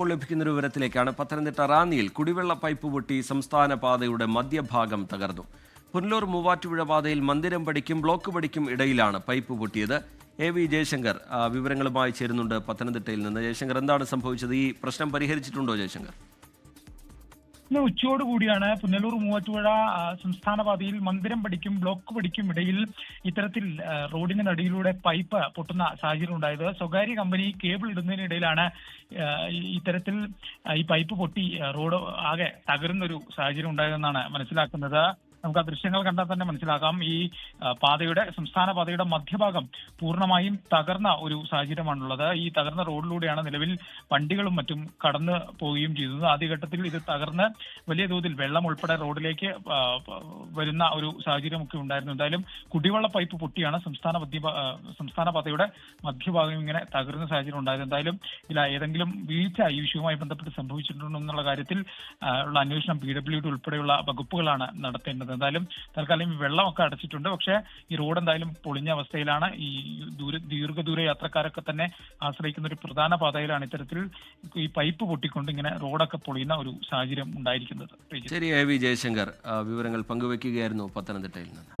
ഇപ്പോൾ ലഭിക്കുന്ന ഒരു വിവരത്തിലേക്കാണ്. പത്തനംതിട്ട റാന്നിയിൽ കുടിവെള്ള പൈപ്പ് പൊട്ടി സംസ്ഥാന പാതയുടെ മധ്യഭാഗം തകർന്നു. പുനലൂർ മൂവാറ്റുപുഴ പാതയിൽ മന്ദിരം പടിക്കും ബ്ലോക്ക് പടിക്കും ഇടയിലാണ് പൈപ്പ് പൊട്ടിയത്. എ വി ജയശങ്കർ വിവരങ്ങളുമായി ചേരുന്നുണ്ട് പത്തനംതിട്ടയിൽ നിന്ന്. ജയശങ്കർ എന്താണ് സംഭവിച്ചത്? ഈ പ്രശ്നം പരിഹരിച്ചിട്ടുണ്ടോ ജയശങ്കർ? ഇന്ന് ഉച്ചയോട് കൂടിയാണ് പുനലൂർ മൂവാറ്റുപുഴ സംസ്ഥാന പാതയിൽ മന്ദിരം പടിക്കും ബ്ലോക്ക് പഠിക്കും ഇടയിൽ ഇത്തരത്തിൽ റോഡിന് നടിയിലൂടെ പൈപ്പ് പൊട്ടുന്ന സാഹചര്യം ഉണ്ടായത്. സ്വകാര്യ കമ്പനി കേബിൾ ഇടുന്നതിനിടയിലാണ് ഇത്തരത്തിൽ ഈ പൈപ്പ് പൊട്ടി റോഡ് ആകെ തകരുന്നൊരു സാഹചര്യം ഉണ്ടായതെന്നാണ് മനസ്സിലാക്കുന്നത്. നമുക്ക് ആ ദൃശ്യങ്ങൾ കണ്ടാൽ തന്നെ മനസ്സിലാക്കാം ഈ പാതയുടെ സംസ്ഥാന പാതയുടെ മധ്യഭാഗം പൂർണമായും തകർന്ന ഒരു സാഹചര്യമാണുള്ളത്. ഈ തകർന്ന റോഡിലൂടെയാണ് നിലവിൽ വണ്ടികളും മറ്റും കടന്നു പോവുകയും ചെയ്തത്. ആദ്യഘട്ടത്തിൽ ഇത് തകർന്ന് വലിയ തോതിൽ വെള്ളം ഉൾപ്പെടെ റോഡിലേക്ക് വരുന്ന ഒരു സാഹചര്യമൊക്കെ ഉണ്ടായിരുന്നു. എന്തായാലും കുടിവെള്ള പൈപ്പ് പൊട്ടിയാണ് സംസ്ഥാന മധ്യ സംസ്ഥാന പാതയുടെ മധ്യഭാഗം ഇങ്ങനെ തകർന്ന സാഹചര്യം ഉണ്ടായത്. എന്തായാലും ഇതിൽ ഏതെങ്കിലും വീഴ്ച ഈ വിഷയവുമായി ബന്ധപ്പെട്ട് സംഭവിച്ചിട്ടുണ്ടോ എന്നുള്ള കാര്യത്തിൽ ഉള്ള അന്വേഷണം പി ഡബ്ല്യു ഡി ഉൾപ്പെടെയുള്ള വകുപ്പുകളാണ് നടത്തേണ്ടത്. എന്തായാലും തൽക്കാലം വെള്ളമൊക്കെ അടച്ചിട്ടുണ്ട്. പക്ഷേ ഈ റോഡ് എന്തായാലും പൊളിഞ്ഞ അവസ്ഥയിലാണ്. ഈ ദൂര ദീർഘദൂര യാത്രക്കാരൊക്കെ തന്നെ ആശ്രയിക്കുന്ന ഒരു പ്രധാന പാതയിലാണ് ഇത്തരത്തിൽ ഈ പൈപ്പ് പൊട്ടിക്കൊണ്ട് ഇങ്ങനെ റോഡൊക്കെ പൊളിയുന്ന ഒരു സാഹചര്യം ഉണ്ടായിരിക്കുന്നത്. ശരി എ വി ജയശങ്കർ വിവരങ്ങൾ പങ്കുവയ്ക്കുകയായിരുന്നു പത്തനംതിട്ടയിൽ നിന്ന്.